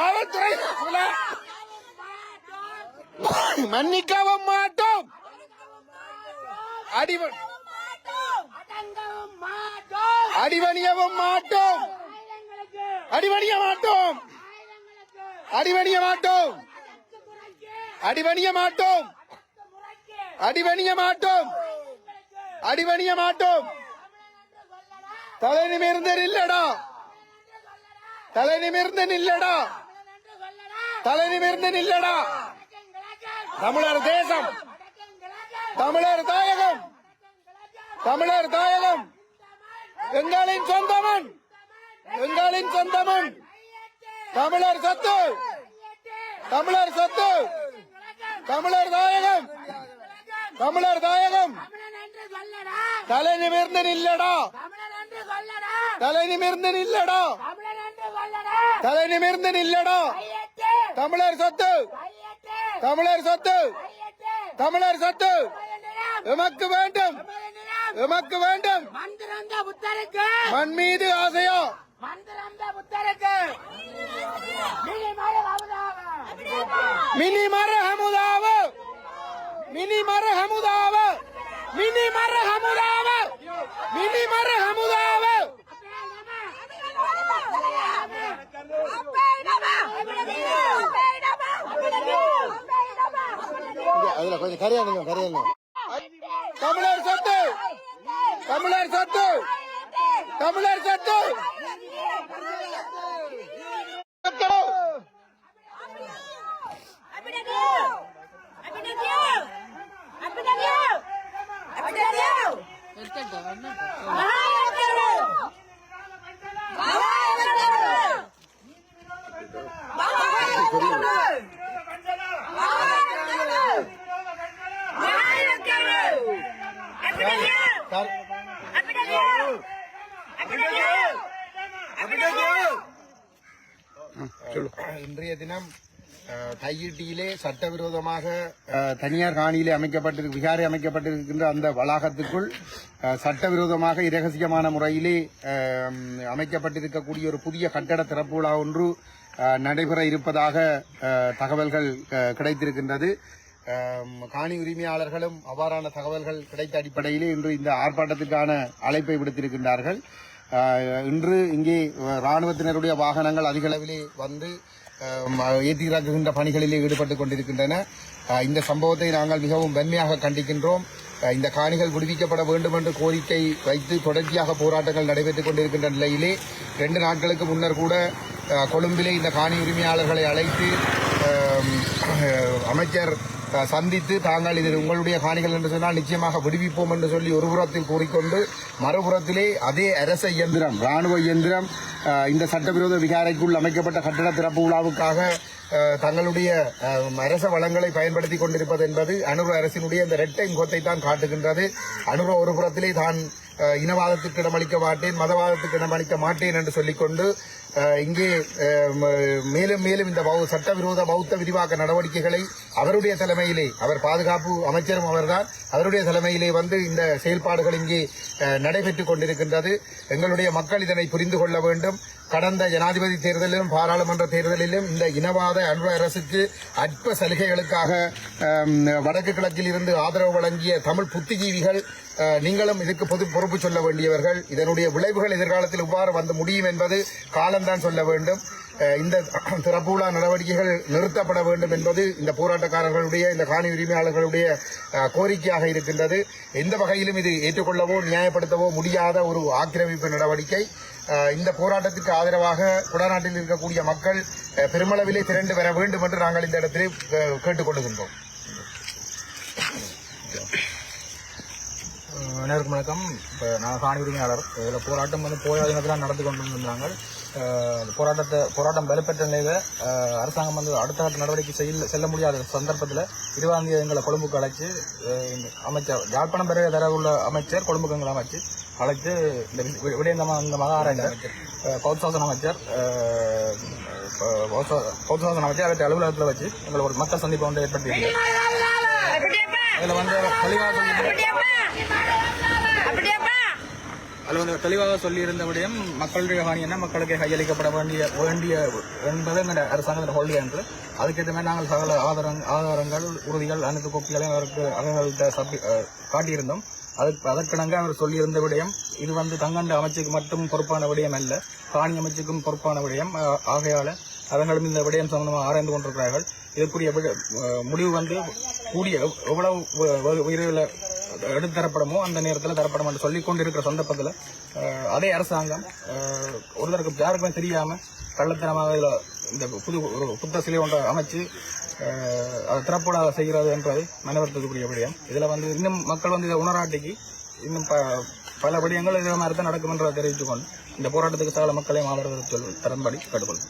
காவல்துறை மன்னிக்கவும் மாட்டோம். அடிவ அடிவணியவும் மாட்டோம். அடிவணிய மாட்டோம். அடிவணிய மாட்டோம். அடிவணிய மாட்டோம். அடிவணிய மாட்டோம். அடிவணிய மாட்டோம். தலை நிமிர்ந்து நில்லடா. தலை நிமிர்ந்து நில்லடா. தலை நிமிர்ந்து நில்லடா. தமிழர் தேசம். தமிழர் தாயகம். தமிழர் தாயகம். எங்களின் சொந்தமன். எங்களின் சொந்தமன். தமிழர் சொத்து. தமிழர் சொத்து. தமிழர் தாயகம். தமிழர் தாயகம். தலை நிமிர்ந்து நில்லடா. தலை நிமிர்ந்து நில்லடா. தலை நிமிர்ந்து நில்லடா. தமிழர் சொத்து. தமிழர் சொத்து. தமிழர் சொத்து. எமக்கு வேண்டும். எமக்கு வேண்டும். மண் மீது ஆசையா? மினி மர ஹமுதாவ மினி மர ஹமுதாவ மினி மர ஹமுதாவ மினி மர ஹமுதாவ அதுல கொஞ்சம் கரையானுங்க கரையானுங்க தமிழர் சொத்து! தமிழர் சொத்து! தமிழர் சொத்து! இன்றைய தினம் அஹ், தையிட்டியிலே சட்டவிரோதமாக தனியார் காணியிலே அமைக்கப்பட்டிருக்கு விகாரை அமைக்கப்பட்டிருக்கின்ற அந்த வளாகத்துக்குள் சட்டவிரோதமாக இரகசியமான முறையிலே அமைக்கப்பட்டிருக்கக்கூடிய ஒரு புதிய கட்டட திறப்பு விழா ஒன்று நடைபெற இருப்பதாக தகவல்கள் கிடைத்திருக்கின்றது. காணி உரிமையாளர்களும் அவ்வாறான தகவல்கள் கிடைத்த அடிப்படையிலே இன்று இந்த ஆர்ப்பாட்டத்துக்கான அழைப்பை விடுத்திருக்கின்றார்கள். இன்று இங்கே ராணுவத்தினருடைய வாகனங்கள் அதிக அளவிலே வந்து அஹ், ஏற்றி இறக்குகின்ற பணிகளிலே ஈடுபட்டு கொண்டிருக்கின்றன. இந்த சம்பவத்தை நாங்கள் மிகவும் வன்மையாக கண்டிக்கின்றோம். இந்த காணிகள் விடுவிக்கப்பட வேண்டும் என்று கோரிக்கை வைத்து தொடர்ச்சியாக போராட்டங்கள் நடைபெற்றுக் கொண்டிருக்கின்ற நிலையிலே ரெண்டு நாட்களுக்கு முன்னர் கூட கொழும்பிலே இந்த காணி உரிமையாளர்களை அழைத்து அமைச்சர் சந்தித்து தாங்கள் இது உங்களுடைய காணிகள் என்று சொன்னால் நிச்சயமாக விடுவிப்போம் என்று சொல்லி ஒரு புறத்தில் கூறிக்கொண்டு மறுபுறத்திலே அதே அரச இயந்திரம் ராணுவ இயந்திரம் இந்த சட்டவிரோத விகாரைக்குள் அமைக்கப்பட்ட கட்டட திறப்பு விழாவுக்காக தங்களுடைய அரச வளங்களை பயன்படுத்தி கொண்டிருப்பது என்பது அனுர அரசினுடைய இந்த இரட்டை முகத்தை தான் காட்டுகின்றது. அனுர ஒரு புறத்திலே தான் இனவாதத்துக்கு இடமளிக்க மாட்டேன் மதவாதத்துக்கு இடமளிக்க மாட்டேன் என்று சொல்லிக்கொண்டு இங்கே மேலும் மேலும் இந்த பௌ- சட்டவிரோத பௌத்த விரிவாக்க நடவடிக்கைகளை அவருடைய தலைமையிலே அவர் பாதுகாப்பு அமைச்சரும் அவர்தான் அவருடைய தலைமையிலே வந்து இந்த செயல்பாடுகள் இங்கே நடைபெற்றுக் கொண்டிருக்கின்றது. எங்களுடைய மக்கள் இதனை புரிந்து கொள்ள வேண்டும். கடந்த ஜனாதிபதி தேர்தலிலும் பாராளுமன்ற தேர்தலிலும் இந்த இனவாத அன்பு அரசுக்கு அற்ப சலுகைகளுக்காக வடக்கு கிழக்கில் இருந்து ஆதரவு வழங்கிய தமிழ் புத்திஜீவிகள் நீங்களும் இதுக்கு பொது பொறுப்பு சொல்ல வேண்டியவர்கள். இதனுடைய விளைவுகள் எதிர்காலத்தில் இவ்வாறு வந்து முடியும் என்பது காலம்தான் சொல்ல வேண்டும். இந்த திறப்புலா நடவடிக்கைகள் நிறுத்தப்பட வேண்டும் என்பது இந்த போராட்டக்காரர்களுடைய இந்த காணி உரிமையாளர்களுடைய கோரிக்கையாக இருக்கின்றது. எந்த வகையிலும் இது ஏற்றுக்கொள்ளவோ நியாயப்படுத்தவோ முடியாத ஒரு ஆக்கிரமிப்பு நடவடிக்கை. இந்த போராட்டத்திற்கு ஆதரவாக குடநாட்டில் இருக்கக்கூடிய மக்கள் பெருமளவிலே திரண்டு வர வேண்டும் என்று நாங்கள் இந்த இடத்திலே கேட்டுக்கொள்கின்றோம். அனைவருக்கும் வணக்கம். இப்போ நான் காணி உரிமையாளர். இதில் போராட்டம் வந்து போராட தினத்தில் நடந்து கொண்டு இருந்தாங்க போராட்டத்தை போராட்டம் வலுப்பெற்ற நிலையில் அரசாங்கம் வந்து அடுத்த கட்ட நடவடிக்கை செய்ய செல்ல முடியாத சந்தர்ப்பத்தில் இருபதாம் தேதி எங்களை கொழும்புக்கு அழைச்சு அமைச்சர் யாழ்ப்பாணம் பெற தர உள்ள அமைச்சர் கொழும்புக்கு எங்களை அமைச்சு அழைத்து இந்த வி- விடயந்தமா இந்த மகாராஜா பௌத்தசாசன அமைச்சர் அஹ், அஹ், பௌத்த- பௌத்தசாசன அமைச்சர் அவற்றை அலுவலகத்தில் வச்சு எங்களை ஒரு மக்கள் சந்திப்பை வந்து ஏற்படுத்தி அதில் வந்து தெளிவாக அது வந்து தெளிவாக சொல்லியிருந்தபடியும் மக்களுடைய ஹானி என்ன? மக்களுக்கு கையளிக்கப்பட வேண்டிய வேண்டிய என்பது எங்களுடைய அரசாங்கத்தின் கொள்கை என்று. அதுக்கேற்ற மாதிரி நாங்கள் சகல ஆதாரங் ஆதாரங்கள் உறுதிகள் அனைத்து கோப்பிகளையும் அவருக்கு அவர்கள்ட்ட சப்பி காட்டியிருந்தோம். அதுக்கு அதற்கிணங்க அவர் சொல்லியிருந்த விடயம் இது வந்து தங்கண்ட அமைச்சுக்கு மட்டும் பொறுப்பான விடயம் அல்ல. காணி அமைச்சுக்கும் பொறுப்பான விடயம் ஆகையால் அவர்களும் இந்த விடயம் சம்பந்தமாக ஆராய்ந்து கொண்டிருக்கிறார்கள். இதற்குரிய விட- முடிவு வந்து கூடிய எவ்வளவு வ- விரைவில் எடுத்து தரப்படமோ அந்த நேரத்தில் தரப்படும் என்று சொல்லிக் கொண்டிருக்கிற சந்தர்ப்பத்தில் அதே அரசாங்கம் ஒருத்தருக்கு யாருக்குமே தெரியாமல் கள்ளத்தனமாக இதில் இந்த புது ஒரு புத்த சிலை ஒன்றை அமைச்சு அதை திறப்பட செய்கிறது என்பது மனவர்த்தத்துக்குரிய விடயம் இதில் வந்து இன்னும் மக்கள் வந்து இதை உணராட்டிக்கு இன்னும் ப- பல விடயங்கள் இதே மாதிரி தான் நடக்கும் என்றதை தெரிவித்துக்கொண்டு இந்த போராட்டத்துக்கு சகல மக்களையும் ஆதரவு சொல் தரும்படி கேட்டுக்கொள்ளும்